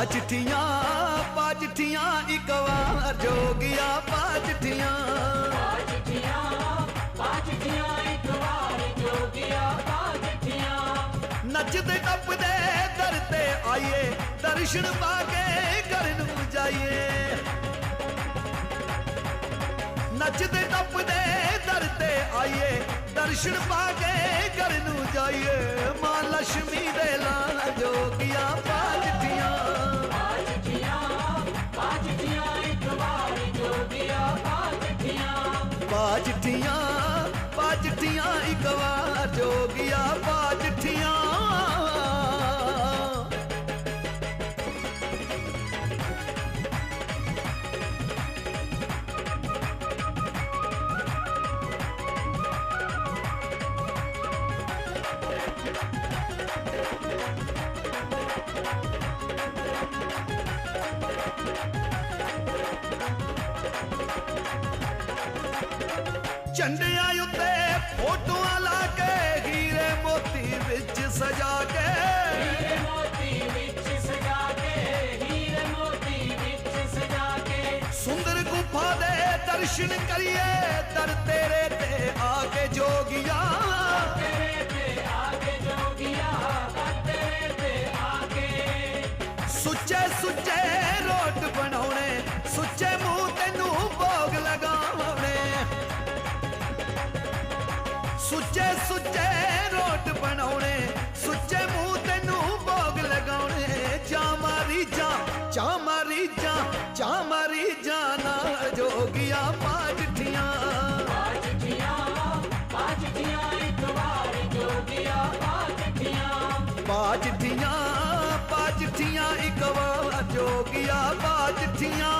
ਜੈ ਹੋ ਪਾਜਠੀਆਂ ਪਾਜਠੀਆਂ ਇੱਕ ਵਾਰ ਜੋਗਿਆ ਪਾਜਠੀਆਂ। ਬਾਜੀਆਂ ਬਾਜੀਆਂ ਇੱਕ ਵਾਰ ਜੋਗੀਆਂ ਬਾਜੀਆਂ ਨੱਚਦੇ ਟੱਪਦੇ ਦਰ ਤੇ ਆਈਏ ਦਰਸ਼ਨ ਪਾ ਕੇ ਘਰ ਨੂੰ ਜਾਈਏ। ਨੱਚਦੇ ਟੱਪਦੇ ਦਰ ਤੇ ਆਈਏ ਦਰਸ਼ਨ ਪਾ ਕੇ ਘਰ ਨੂੰ ਜਾਈਏ। ਮਾਂ ਲక్ష్ਮੀ ਦੇ ਲਾਂ ਜੋਗੀਆਂ ਵਾਰ ਪਾ ਪਾਜਠੀਆਂ ਝੰਡਿਆਂ ਉੱਤੇ ਫੋਟੋਆਂ ਕੇ ਹੀਰੇ ਮੋਤੀ ਵਿੱਚ ਸਜਾ ਕੇ। ਹੀਰੇ ਮੋਤੀ ਵਿੱਚ ਸਜਾ ਕੇ ਹੀਰੇ ਮੋਤੀ ਵਿੱਚ ਸਜਾ ਕੇ। ਸੁੰਦਰ ਗੁਫਾ ਦੇ ਦਰਸ਼ਨ ਕਰੀਏ ਦਰ ਤੇਰੇ ਤੇ ਆ ਕੇ ਜੋਗੀਆਂ ਸੁੱਚੇ ਸੁੱਚੇ ਰੋਟ ਬਣਾਉਣੇ ਸੁੱਚੇ ਮੂੰਹ ਤੈਨੂੰ ਭੋਗ ਲਗਾਉਣੇ। ਜਾ ਮਾਰੀ ਜਾ ਜਾ ਮਾਰੀ ਜਾ ਜਾ ਮਾਰੀ ਜਾ ਨਾਲ ਜੋਗੀਆਂ ਪਾਜਠੀਆਂ ਇੱਕ ਵਾਰ ਜੋਗੀਆ ਪਾਜਠੀਆਂ ਪਾਜਠੀਆਂ ਇੱਕ ਵਾਰ ਜੋਗੀਆਂ ਪਾਜਠੀਆਂ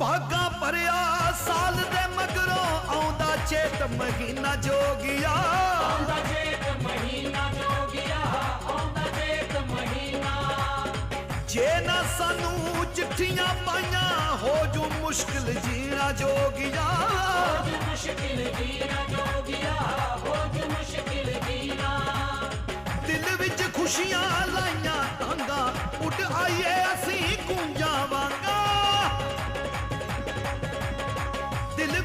ਭਾਗਾ ਭਰਿਆ ਸਾਲ ਦੇ ਮਗਰੋਂ ਆਉਂਦਾ ਚੇਤ ਮਹੀਨਾ ਜੋਗੀਆ। ਆਉਂਦਾ ਜੇਠ ਮਹੀਨਾ ਜੋਗੀਆ ਆਉਂਦਾ ਜੇਠ ਮਹੀਨਾ। ਜੇ ਨਾ ਸਾਨੂੰ ਚਿੱਠੀਆਂ ਪਾਈਆਂ ਹੋ ਜੂ ਮੁਸ਼ਕਿਲ ਜੀਣਾ ਜੋਗੀਆ। ਹੋ ਜੂ ਮੁਸ਼ਕਿਲ ਜੀਣਾ ਜੋਗੀਆ ਹੋ ਜੂ ਮੁਸ਼ਕਿਲ ਜੀਣਾ। ਦਿਲ ਵਿੱਚ ਖੁਸ਼ੀਆਂ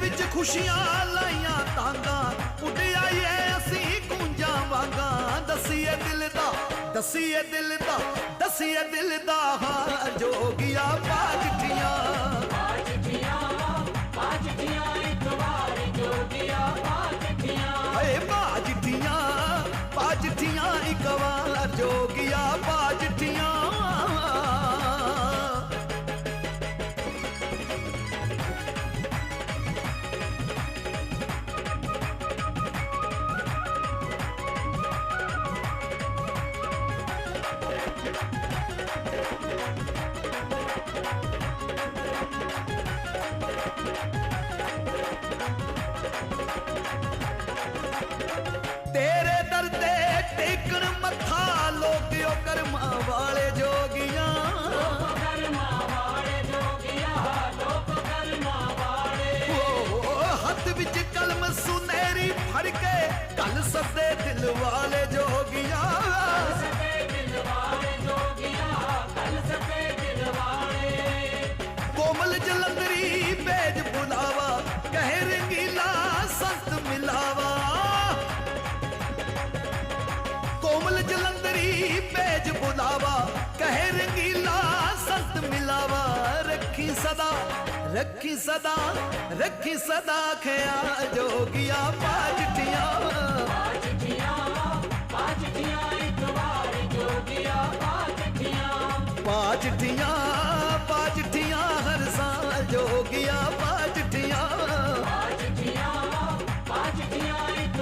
ਵਿੱਚ ਖੁਸ਼ੀਆਂ ਲਾਈਆਂ ਤਾਂਗਾ। ਉੱਡ ਆਈਏ ਅਸੀਂ ਗੂੰਜਾਂ ਵਾਂਗਾ। ਦਸੀਏ ਦਿਲ ਦਾ ਦਸੀਏ ਦਿਲ ਦਾ ਦਸੀਏ ਦਿਲ ਦਾ ਹਾਲ ਜੋਗੀਆ ਬਾਜਠੀਆਂ ਬਾਜੀਆਂ ਬਾਜੀਆਂ ਇੱਕ ਵਾਰ ਜੋਗੀਆ ਬਾਜੀਆਂ ਏ ਬਾਜਠੀਆਂ ਬਾਜਠੀਆਂ ਇੱਕ ਵਾਰ। ਜੋਗੀਆ ਬਾਜਠੀਆਂ ਤੇਰੇ ਦਰ ਤੇ ਟੇਕਣ ਮੱਥਾ ਲੋਕਿਓ ਕਰਮਾਂ ਵਾਲੇ ਜੋ ਸਦਾ ਰੱਖੀ ਸਦਾ ਰੱਖੀ ਸਦਾ ਖਿਆ ਜੋਗਿਆ ਪਾਜਟੀਆਂ। ਪਾਜਟੀਆਂ ਪਾਜਟੀਆਂ ਇੱਕ ਵਾਰ ਜੋਗਿਆ ਪਾਜਟੀਆਂ। ਪਾਜਟੀਆਂ ਪਾਜਟੀਆਂ ਹਰ ਸਾਂ ਜੋਗਿਆ ਪਾਜਟੀਆਂ। ਪਾਜਟੀਆਂ ਪਾਜਟੀਆਂ ਇੱਕ